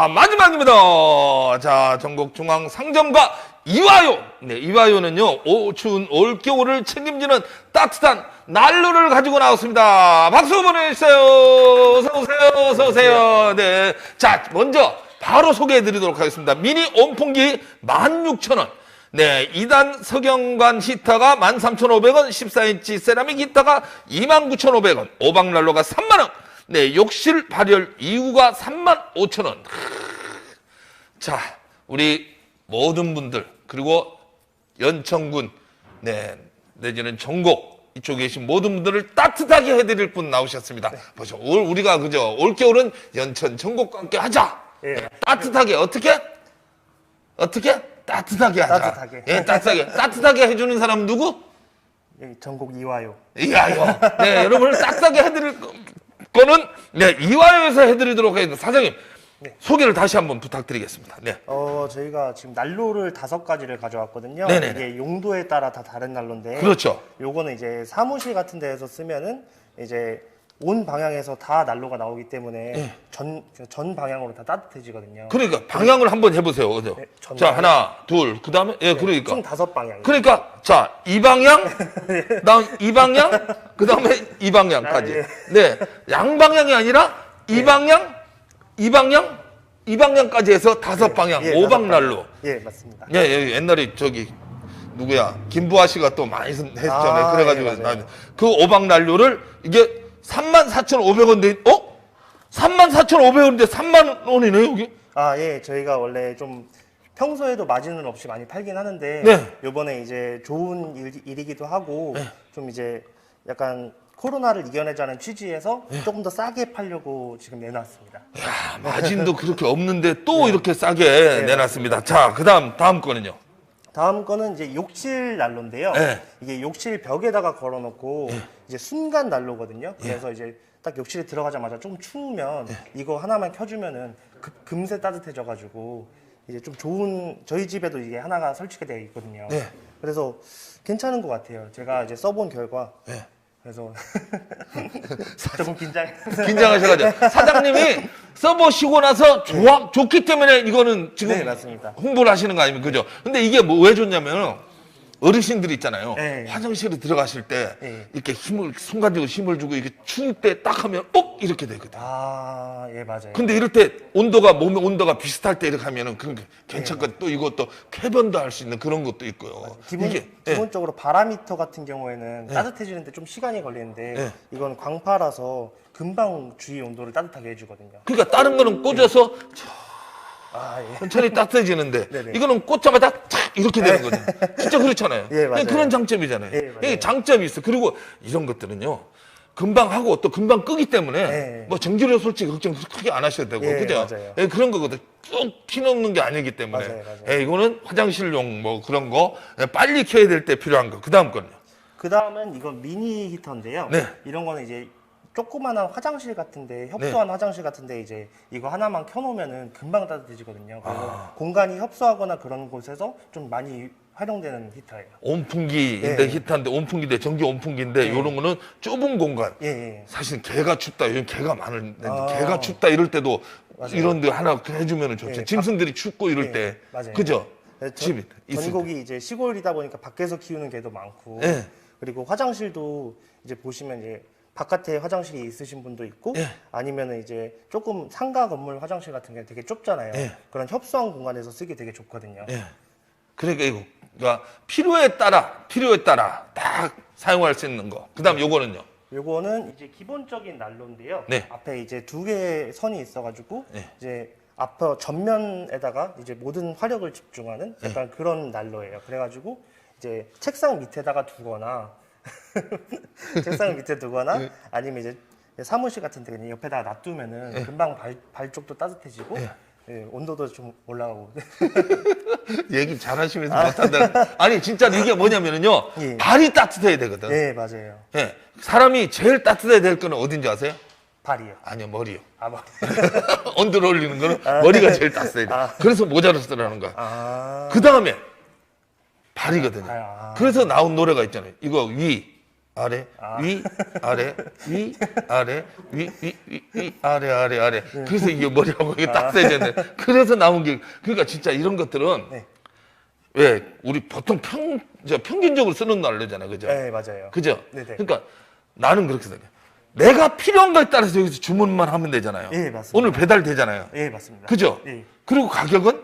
자, 마지막입니다. 자, 전국 중앙 상점가 이화요. 네, 이화요는요, 오, 추운 올겨울을 책임지는 따뜻한 난로를 가지고 나왔습니다. 박수 보내주세요. 어서오세요. 어서오세요. 네. 자, 먼저 바로 소개해 드리도록 하겠습니다. 미니 온풍기 16,000원. 네, 2단 석영관 히터가 13,500원, 14인치 세라믹 히터가 29,500원, 오방난로가 3만원, 네, 욕실 발열 2구가 35,000원. 자, 우리 모든 분들, 그리고 연천군, 네, 내지는 전국, 이쪽에 계신 모든 분들을 따뜻하게 해드릴 분 나오셨습니다. 보죠. 올, 우리가 그죠. 올 겨울은 연천, 전국과 함께 하자. 예. 따뜻하게, 어떻게? 어떻게? 따뜻하게 하자. 따뜻하게. 예, 따뜻하게. 따뜻하게 해주는 사람 누구? 여기 전국 이화요. 이하요. 네, 여러분을 따뜻하게 해드릴 거- 거는, 네, 이화요에서 해드리도록 하겠습니다. 사장님, 네. 소개를 다시 한번 부탁드리겠습니다. 네. 어 저희가 지금 난로를 다섯 가지를 가져왔거든요. 네네네. 이게 용도에 따라 다 다른 난로인데. 그렇죠. 요거는 이제 사무실 같은 데에서 쓰면은 이제 온 방향에서 다 난로가 나오기 때문에 전, 전 방향으로 다 따뜻해지거든요. 그러니까 방향을 한번 해보세요. 그죠? 네, 전 자, 방향. 하나, 둘, 그 다음에, 예, 그러니까. 총 다섯 방향. 그러니까 자 이 방향 다음 이 방향 그 다음에 이 방향까지 아, 예. 네 양방향이 아니라 이 방향 이 방향 이 방향까지 해서 다섯 방향 예, 오방 난로. 예, 맞습니다. 예, 예 옛날에 저기 누구야 김부아 씨가 또 많이 했- 했잖아요 아, 그래가지고 예, 맞아요. 나- 그 오방 난로를 이게 34,500원인데 어 34,500원인데 3만 원이네 여기 아, 예. 저희가 원래 좀 평소에도 마진은 없이 많이 팔긴 하는데 네. 요번에 이제 좋은 일, 이기도 하고 좀 이제 약간 코로나를 이겨내자는 취지에서 네. 조금 더 싸게 팔려고 지금 내놨습니다. 야, 마진도 그렇게 없는데 또 이렇게 싸게 내놨습니다. 자, 그 다음, 다음 거는요. 다음 거는 이제 욕실 난로인데요. 네. 이게 욕실 벽에다가 걸어놓고 이제 순간 난로거든요. 그래서 이제 딱 욕실에 들어가자마자 좀 추우면 이거 하나만 켜주면은 그- 금세 따뜻해져가지고 이제 좀 좋은 저희 집에도 이게 하나가 설치가 되어 있거든요. 네. 그래서 괜찮은 것 같아요. 제가 이제 써본 결과. 네. 그래서 조금 긴장. 긴장하셔가지고. 사장님이 써보시고 나서 좋아, 좋기 때문에 이거는 지금 네, 맞습니다. 홍보를 하시는 거 아닙니까? 그죠? 근데 이게 뭐 왜 좋냐면 어르신들 있잖아요. 네. 화장실에 들어가실 때 네. 이렇게 힘을, 손 가지고 힘을 주고 이렇게 추울 때 딱 하면 억! 이렇게 되거든. 아, 예 맞아요. 근데 이럴 때 온도가 몸의 온도가 비슷할 때 이렇게 하면은 그런 게 괜찮거든. 또 이것도 쾌변도 할 수 있는 그런 것도 있고요. 기본, 이게 예. 기본적으로 바라미터 같은 경우에는 따뜻해지는데 좀 시간이 걸리는데 네. 이건 광파라서 금방 주위 온도를 따뜻하게 해주거든요. 그러니까 다른 거는 꽂아서 아 예. 천천히 따뜻해지는데 네네. 이거는 꽂자마자 탁 이렇게 되는 거죠. 진짜 그렇잖아요. 예, 맞아요. 그런 장점이잖아요. 예, 맞아요. 이게 장점이 있어. 그리고 이런 것들은요. 금방 하고 또 금방 끄기 때문에 예. 뭐 전기료 솔직히 걱정 크게 안 하셔도 되고 예, 그죠? 맞아요. 예, 그런 거거든. 쭉 피놓는 게 아니기 때문에 맞아요, 맞아요. 예, 이거는 화장실용 뭐 그런 거 예, 빨리 켜야 될 때 필요한 거. 그 다음 거는요. 그 다음은 이건 미니 히터인데요. 네. 이런 거는 이제 조그만한 화장실 같은데 협소한 네. 화장실 같은데 이제 이거 하나만 켜놓으면은 금방 따뜻해지거든요. 그래서 아. 공간이 협소하거나 그런 곳에서 좀 많이 활용되는 히터예요. 온풍기인데 예. 히터인데 온풍기인데 전기 온풍기인데 이런 거는 좁은 공간 예, 예. 사실 개가 춥다 요즘 개가 많은데 아. 개가 춥다 이럴 때도 맞아요. 이런 데 하나 해주면 좋죠 예, 짐승들이 춥고 이럴 예, 때 맞아요. 그죠 네, 전- 집이 전국이 이제 시골이다 보니까 밖에서 키우는 개도 많고 예. 그리고 화장실도 이제 보시면 이제 바깥에 화장실이 있으신 분도 있고 예. 아니면은 이제 조금 상가 건물 화장실 같은 게 되게 좁잖아요. 예. 그런 협소한 공간에서 쓰기 되게 좋거든요. 예. 그러니까 이거 그러니까 필요에 따라 필요에 따라 딱 사용할 수 있는 거 그다음 요거는요 요거는 이제 기본적인 난로인데요. 네. 앞에 이제 두 개의 선이 있어가지고 네. 이제 앞에 전면에다가 이제 모든 화력을 집중하는 네. 약간 그런 난로예요. 그래가지고 이제 책상 밑에다가 두거나 책상 밑에 두거나 네. 아니면 이제 사무실 같은 데 그냥 옆에다가 놔두면은 금방 발, 발 쪽도 따뜻해지고 네. 예, 온도도 좀 올라가고. 얘기 잘하시면서 못한다 아니 진짜 이게 뭐냐면은요. 예. 발이 따뜻해야 되거든. 예 맞아요. 예. 사람이 제일 따뜻해야 될 거는 어딘지 아세요? 발이요. 아니요 머리요. 아, 뭐. 온도를 올리는 거는 머리가 제일 따뜻해야 돼. 아. 그래서 모자를 쓰라는 거야. 아. 그 다음에 발이거든요. 발, 아. 그래서 나온 노래가 있잖아요. 이거 위, 아래, 아. 위, 아래, 위, 아래, 위, 위, 위, 위, 아래, 아래, 아래. 네. 그래서 이게 머리하고 이게 딱 세졌네. 그래서 나온 게, 그러니까 진짜 이런 것들은 네. 왜 우리 보통 평, 저 평균적으로 쓰는 난로잖아요. 그죠? 네, 맞아요. 그죠? 네 네. 그러니까 나는 그렇게 생각해. 내가 필요한 거에 따라서 여기서 주문만 하면 되잖아요. 예, 맞습니다. 오늘 배달 되잖아요. 예, 맞습니다. 그죠? 예. 그리고 가격은?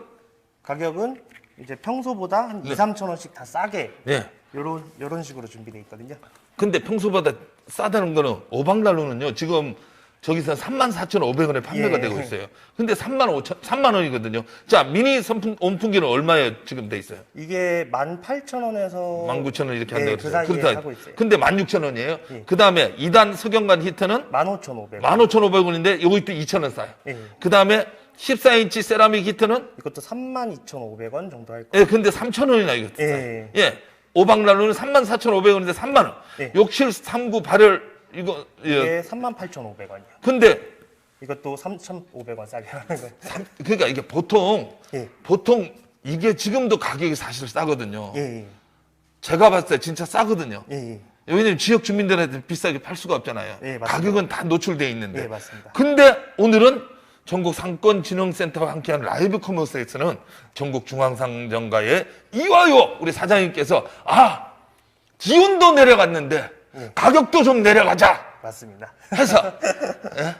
가격은 이제 평소보다 한 네. 2, 3천 원씩 다 싸게 예. 요런 요런 식으로 준비되어 있거든요. 근데 평소보다 싸다는 거는 오방난로는요. 지금 저기서 34,500원에 판매가 예. 되고 있어요. 근데 3만 5천 3만 원이거든요. 자, 미니 선풍 온풍기는 얼마에 지금 돼 있어요? 이게 18,000원에서 19,000원 이렇게 네, 한다고 그 그랬어요. 사이에. 하고 있어요. 근데 16,000원이에요. 예. 그다음에 2단 석영관 히터는 15,500원. 15,500원인데 요거 또 2,000원 싸요. 예. 그다음에 14인치 세라믹 히터는 이것도 32,500원 정도 할 거예요. 예, 근데 3,000원이나 이거. 예. 예. 오방난로는 34,500원인데 3만 원. 예. 욕실 3구 발열 이거 예. 이게 38,500원이요. 근데 이것도 3,500원 싸게 하는 거예요. 그러니까 이게 보통 예. 보통 이게 지금도 가격이 사실 싸거든요. 예, 예. 제가 봤을 때 진짜 싸거든요. 예, 예. 왜냐면 지역 주민들한테 비싸게 팔 수가 없잖아요. 예, 맞습니다. 가격은 다 노출돼 있는데. 예, 맞습니다. 근데 오늘은 전국 상권진흥센터와 함께한 라이브 커머스에서는 전국 중앙상점가의 이화요 우리 사장님께서 아 기온도 내려갔는데 예. 가격도 좀 내려가자 맞습니다. 해서 예?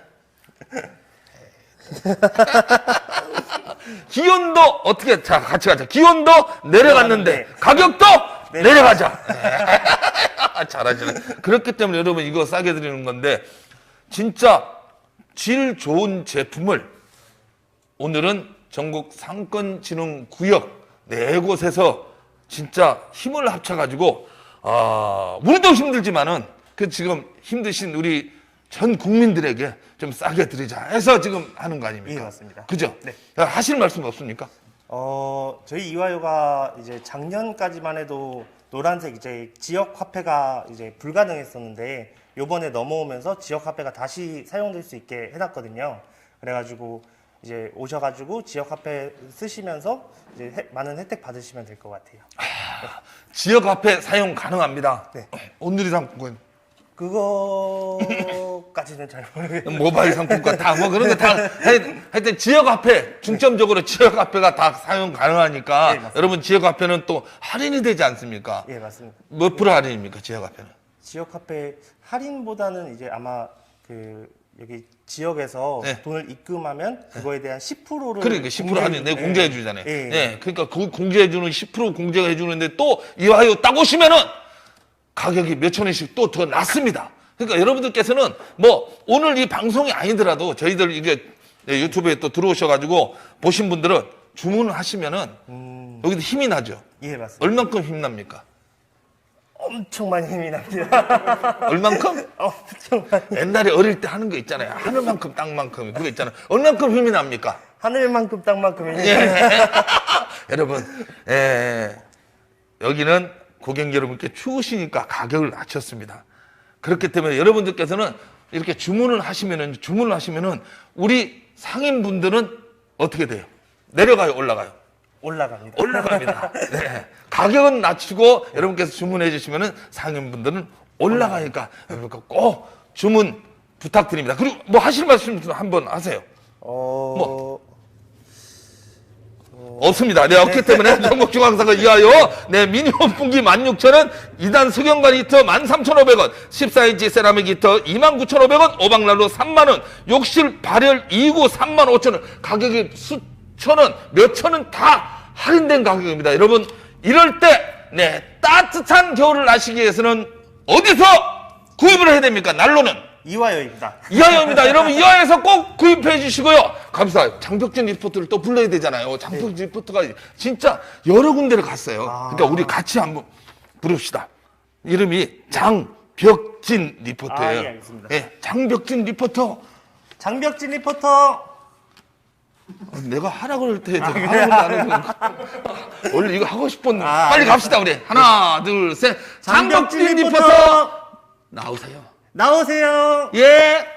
기온도 어떻게 자 같이 가자 기온도 내려갔는데 가격도. 내려가자 잘하시네 그렇기 때문에 여러분 이거 싸게 드리는 건데 진짜 질 좋은 제품을 오늘은 전국 상권진흥 구역 네 곳에서 진짜 힘을 합쳐가지고 아 우리도 힘들지만은 그 지금 힘드신 우리 전 국민들에게 좀 싸게 드리자 해서 지금 하는 거 아닙니까? 예, 맞습니다. 그죠? 네. 하실 말씀 없습니까? 어, 저희 이화요가 이제 작년까지만 해도 노란색 이제 지역 화폐가 이제 불가능했었는데 요번에 넘어오면서 지역 화폐가 다시 사용될 수 있게 해놨거든요. 그래가지고 이제 오셔가지고 지역 화폐 쓰시면서 이제 혜- 많은 혜택 받으시면 될 것 같아요. 지역 화폐 사용 가능합니다. 네. 오늘이 상품권, 그거까지는 잘 모르겠어요. 모바일 상품권 다 뭐 그런 거 다 하여튼 지역 화폐 중점적으로 지역 화폐가 다 사용 가능하니까 네, 맞습니다. 여러분 지역 화폐는 또 할인이 되지 않습니까? 예, 맞습니다. 몇 프로 할인입니까 지역 화폐는? 지역 화폐 할인보다는 이제 아마 그 여기 지역에서 네. 돈을 입금하면 그거에 대한 10%를 그러니까 10% 할인 내 공제해 주잖아요. 예. 예. 그러니까 그 공제해 주는 10% 공제해 주는데 또 이화요 딱 오시면은 가격이 몇천 원씩 또 더 낮습니다. 그러니까 여러분들께서는 뭐 오늘 이 방송이 아니더라도 저희들 이게 네, 유튜브에 또 들어오셔 가지고 보신 분들은 주문을 하시면은 음, 여기도 힘이 나죠. 예, 맞습니다. 얼만큼 힘 납니까? 엄청 많이 힘이 납니다. 얼만큼? 엄청 많이. 옛날에 어릴 때 하는 거 있잖아요. 하늘만큼 땅만큼 그거 있잖아요. 얼만큼 힘이 납니까? 하늘만큼 땅만큼 힘이 예. 여러분, 예, 여기는 고객 여러분께 추우시니까 가격을 낮췄습니다. 그렇기 때문에 여러분들께서는 이렇게 주문을 하시면은, 주문을 하시면은, 우리 상인분들은 어떻게 돼요? 내려가요, 올라가요? 올라갑니다. 올라갑니다. 네. 가격은 낮추고 여러분께서 주문해 주시면은 상인분들은 올라가니까 여러분 꼭 주문 부탁드립니다. 그리고 뭐 하실 말씀 좀 한번 하세요. 어, 뭐. 없습니다. 네, 없기 때문에 전국중앙사가 이하요. 네, 미니 온풍기 16,000원, 2단 석영관 히터 13,500원, 14인치 세라믹 히터 29,500원, 오방난로 3만원, 욕실 발열 2구 35,000원, 가격이 수 천 원, 몇 천 원 다 할인된 가격입니다. 여러분, 이럴 때, 네, 따뜻한 겨울을 나시기 위해서는 어디서 구입을 해야 됩니까? 난로는? 이화여입니다. 이하여입니다. 여러분 이하여에서 꼭 구입해 주시고요. 감사. 장벽진 리포트를 또 불러야 되잖아요. 장벽진 리포트가 진짜 여러 군데를 갔어요. 아. 그러니까 우리 같이 한번 부릅시다. 이름이 장벽진 리포트예요. 아, 예, 알겠습니다. 예, 장벽진 리포터. 장벽진 리포터. 어, 내가 하라 그럴 때 하라고 안 해서 원래 이거 하고 싶었는데 아, 빨리 알겠습니다. 갑시다 우리 하나 둘 셋 장벽진 리포터. 나오세요 나오세요. 예